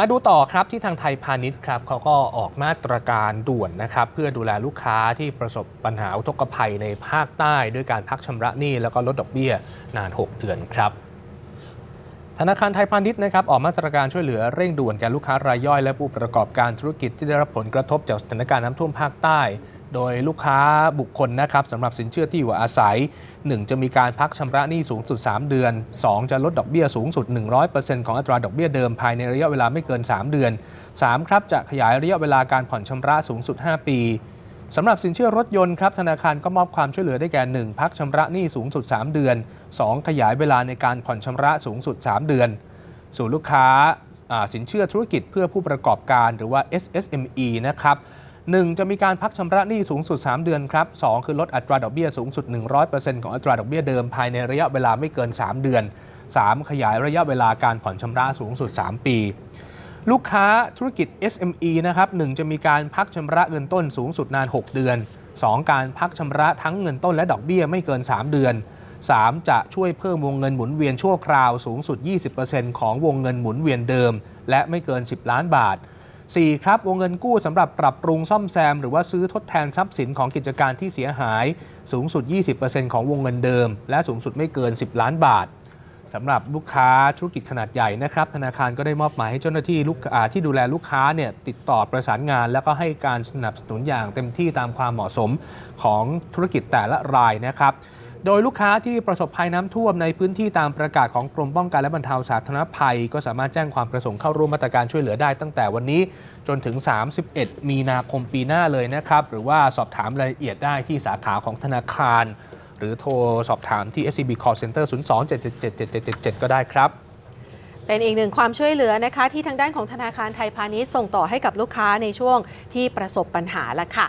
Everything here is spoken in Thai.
มาดูต่อครับที่ทางไทยพาณิชย์ครับเขาก็ออกมาตรการด่วนนะครับเพื่อดูแลลูกค้าที่ประสบปัญหาอุทกภัยในภาคใต้ด้วยการพักชำระหนี้แล้วก็ลดดอกเบี้ยนาน 6 เดือนครับธนาคารไทยพาณิชย์นะครับออกมาตรการช่วยเหลือเร่งด่วนแก่ลูกค้ารายย่อยและผู้ประกอบการธุรกิจที่ได้รับผลกระทบจากสถานการณ์น้ำท่วมภาคใต้ โดยลูกค้าบุคคลนะครับสำหรับสินเชื่อที่อยู่อาศัย 1 จะมีการพักชำระหนี้สูงสุด 3 เดือน 2 จะลดดอกเบี้ยสูงสุด 100%ของอัตราดอกเบี้ยเดิมภายในระยะเวลาไม่เกิน 3 เดือน 3 ครับจะขยายระยะเวลาการผ่อนชำระสูงสุด 5 ปีสำหรับสินเชื่อรถยนต์ครับธนาคารก็มอบความช่วยเหลือได้แก่ 1 พักชำระหนี้สูงสุด 3 เดือน 2 ขยายเวลาในการผ่อนชำระสูงสุด 3 เดือนสู่ลูกค้าสินเชื่อธุรกิจเพื่อผู้ประกอบการหรือว่า SSME นะครับ หนึ่งจะมีการพักชำระหนี้สูงสุด 3 เดือนครับสองคือลดอัตราดอกเบี้ยสูงสุด 100%ของอัตราดอกเบี้ยเดิมภายในระยะเวลาไม่เกิน 3 เดือน 3 ขยายระยะเวลาการผ่อนชำระสูงสุด 3 ปี ลูกค้าธุรกิจ SME นะครับหนึ่งจะมีการพักชำระเงินต้นสูงสุดนาน 6 เดือน 2 การพักชำระทั้งเงินต้นและดอกเบี้ยไม่เกิน 3 เดือน 3 จะช่วยเพิ่มวงเงินหมุนเวียนชั่วคราวสูงสุด 20%ของวงเงินหมุนเวียนเดิม และไม่เกิน 10 ล้านบาท 4 ครับวงเงินกู้สำหรับปรับปรุงซ่อมแซม หรือว่าซื้อทดแทนทรัพย์สินของกิจการที่เสียหาย สูงสุด 20%ของวงเงินเดิม และสูงสุดไม่เกิน 10 ล้านบาทสำหรับลูกค้าธุรกิจขนาดใหญ่นะครับธนาคารก็ได้มอบหมายให้เจ้าหน้าที่ลูกที่ดูแลลูกค้าเนี่ยติดต่อประสานงาน แล้วก็ให้การสนับสนุนอย่างเต็มที่ตามความเหมาะสมของธุรกิจแต่ละรายนะครับ โดยลูกค้าที่ประสบภัยน้ำท่วมในพื้นที่ตามประกาศของกรมป้องกันและบรรเทาสาธารณภัย ก็สามารถแจ้งความประสงค์เข้าร่วมมาตรการช่วยเหลือได้ตั้งแต่วันนี้จนถึง 31 มีนาคมปีหน้าเลยนะครับ หรือว่าสอบถามรายละเอียดได้ที่สาขาของธนาคาร หรือโทรสอบถามที่ SCB Call Center 02-777-7777 ก็ได้ครับเป็นอีกหนึ่งความช่วยเหลือนะคะ ที่ทางด้านของธนาคารไทยพาณิชย์ส่งต่อให้กับลูกค้าในช่วงที่ประสบปัญหาละค่ะ